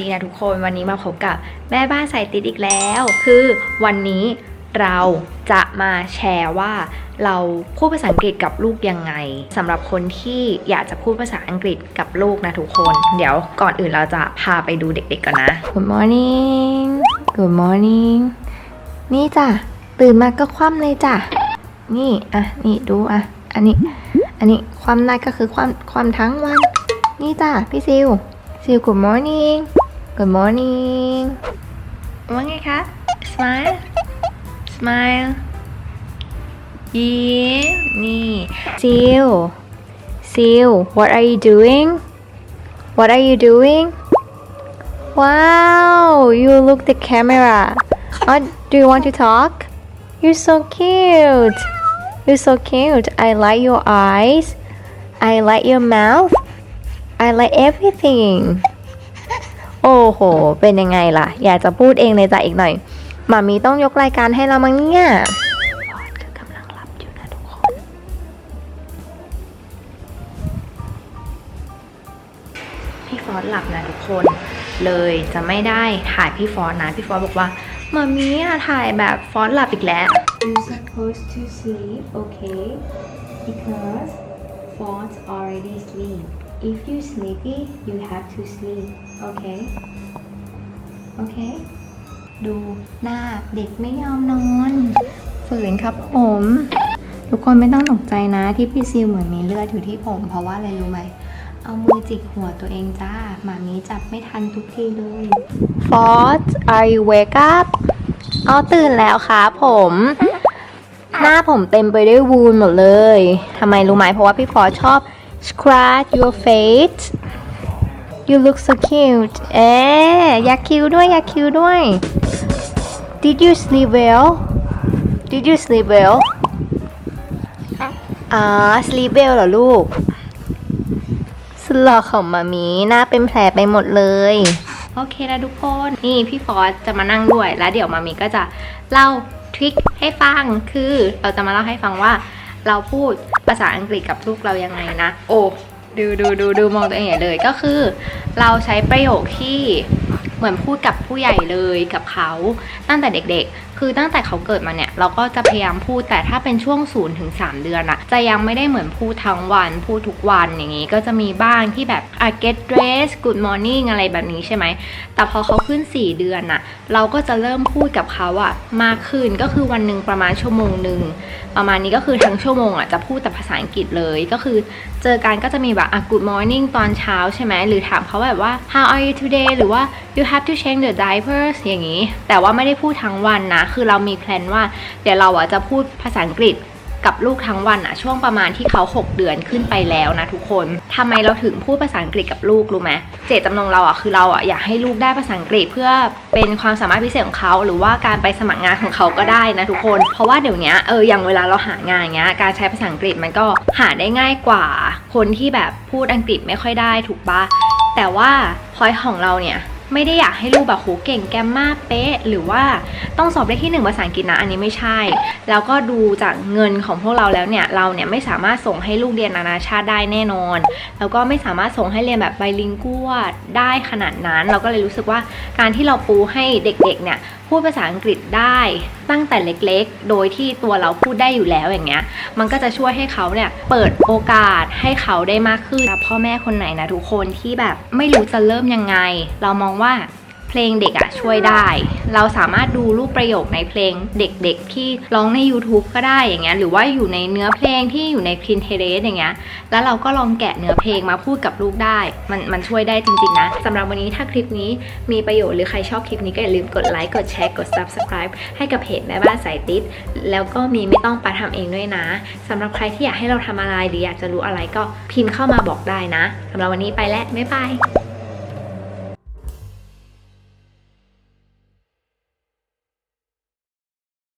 ดีนะทุกคนวันนี้มาพบกับแม่บ้านสายติดอีกแล้ว คือวันนี้เราจะมาแชร์ว่าเราพูดภาษาอังกฤษกับลูกยังไงสำหรับคนที่อยากจะพูดภาษาอังกฤษกับลูกนะทุกคน เดี๋ยวก่อนอื่นเราจะพาไปดูเด็กๆก่อนนะ Good morning Good morning นี่จ้ะตื่นมาก็คว่ำเลยจ้ะนี่อะนี่ดูอะอันนี้ อันนี้ความได้ก็คือความความทั้งวัน นี่จ้ะพี่ซิวซิว Good morning Good morning ว่าไงคะ smile smile ยิ้มนี่ซิวซิว what are you doing what are you doing wow you look the camera oh, do you want to talk you're so cute you're so cute I like your eyes I like your mouth I like everything โอ้โห เป็นยังไงล่ะ อยากจะพูดเองเลยจ้ะอีกหน่อยหมามีต้องยกรายการให้เรามั้งเนี่ยฟอสคือกำลังหลับอยู่นะทุกคน พี่ฟอสหลับนะทุกคน เลยจะไม่ได้ถ่ายพี่ฟอสนะ พี่ฟอสบอกว่าหมามีอะถ่ายแบบฟอสหลับอีกแล้ว You supposed to sleep okay because Font already sleep. If you sleepy, you have to sleep. Okay? Okay? ดูหน้าเด็กไม่ยอมนอนฝืนครับผม ทุกคนไม่ต้องตกใจนะที่พี่ซิลเหมือนมีเลือดอยู่ที่ผม เพราะว่าอะไรรู้ไหม เอามือจิกหัวตัวเองจ้าหมามีจับไม่ทันทุกทีเลย Fort are you wake up เอาตื่นแล้วครับผม หน้าผมเต็มไปด้วยวูนหมดเลยทำไมรู้ไหมเพราะว่าพี่ฟอชอบ scratch your face you look so cute เอ๊ะอยากคิวด้วย อยากคิวด้วย did you sleep well did you sleep well อ่า sleep well เหรอลูกสลอของมามีหน้าเป็นแผลไปหมดเลย โอเคนะทุกคน นี่พี่ฟอสจะมานั่งด้วย แล้วเดี๋ยวมามีก็จะเล่าทริคให้ฟัง คือเราจะมาเล่าให้ฟังว่า เราพูดภาษาอังกฤษกับลูกเรายังไงนะ โอ้ดูดูดูดูมองตัวเองใหญ่เลยก็คือ เราใช้ประโยคที่เหมือนพูดกับผู้ใหญ่เลยกับเขาตั้งแต่เด็กๆ คือตั้งแต่เขาเกิดมาเนี่ยเราก็จะพยายามพูดแต่ถ้าเป็นช่วง0ถึง3เดือนอะจะยังไม่ได้เหมือนพูดทั้งวัน พูดทุกวันอย่างนี้ก็จะมีบ้างที่แบบอะ get dressed good morning อะไรแบบนี้ใช่ไหม แต่พอเขาขึ้น 4 เดือนอะเราก็จะเริ่มพูดกับเขาอะมากขึ้นก็คือวันหนึ่งประมาณชั่วโมงหนึ่งประมาณนี้ก็คือทั้งชั่วโมงอะจะพูดแต่ภาษาอังกฤษเลยก็คือ เจอกันก็จะมีแบบอะ good morning ตอนเช้าใช่ไหมหรือถามเขาแบบว่า how are you today หรือว่า you have to change the diapers อย่างนี้ แต่ว่าไม่ได้พูดทั้งวันนะคือเรามีแพลนว่าเดี๋ยวเราอะจะพูดภาษาอังกฤษกับลูกทั้งวันอะช่วงประมาณที่เขา 6 เดือนขึ้นไปแล้วนะทุกคนทำไมเราถึงพูดภาษาอังกฤษกับลูกรู้ไหมเจตจำนงเราอะคือเราอะอยากให้ลูกได้ภาษาอังกฤษเพื่อเป็นความสามารถพิเศษของเขา หรือว่าการไปสมัครงานของเขาก็ได้นะทุกคน เพราะว่าเดี๋ยวนี้เอออย่างเวลาเราหางานเงี้ยการใช้ภาษาอังกฤษมันก็หาได้ง่ายกว่า คนที่แบบพูดอังกฤษไม่ค่อยได้ถูกปะแต่ว่าพอยของเราเนี่ย ไม่ได้อยากให้ลูกแบบโหเก่งแกมมาเป๊ะ หรือว่าต้องสอบได้ที่หนึ่งภาษาอังกฤษนะอันนี้ไม่ใช่ แล้วก็ดูจากเงินของพวกเราแล้วเนี่ยเราเนี่ยไม่สามารถส่งให้ลูกเรียนนานาชาติได้แน่นอน แล้วก็ไม่สามารถส่งให้เรียนแบบไบลิงกัวได้ขนาดนั้น เราก็เลยรู้สึกว่าการที่เราปูให้เด็กๆเนี่ย พูดภาษาอังกฤษได้ตั้งแต่เล็กๆ โดยที่ตัวเราพูดได้อยู่แล้วอย่างเงี้ย มันก็จะช่วยให้เขาเนี่ยเปิดโอกาสให้เขาได้มากขึ้นพ่อแม่คนไหนนะทุกคนที่แบบไม่รู้จะเริ่มยังไง เรามองว่า เพลงเด็กอะช่วยได้ เราสามารถดูรูปประโยคในเพลงเด็กๆ ที่ร้องใน YouTube ก็ได้อย่างเงี้ยหรือว่าอยู่ในเนื้อเพลงที่อยู่ใน Pinterest อย่างเงี้ยแล้วเราก็ลองแกะเนื้อเพลงมาพูดกับลูกได้ มันมันช่วยได้จริงๆนะสำหรับวันนี้ถ้าคลิปนี้มีประโยชน์หรือใครชอบคลิปนี้ก็อย่าลืมกดไลค์กดแชร์กด Subscribe ให้กับเพจแม่บ้านสายติดแล้วก็มีไม่ต้องปาทำเองด้วยนะสำหรับใครที่อยากให้เราทำอะไรหรืออยากจะรู้อะไรก็พิมพ์เข้ามาบอกได้นะสำหรับวันนี้ไปแล้วบ๊ายบาย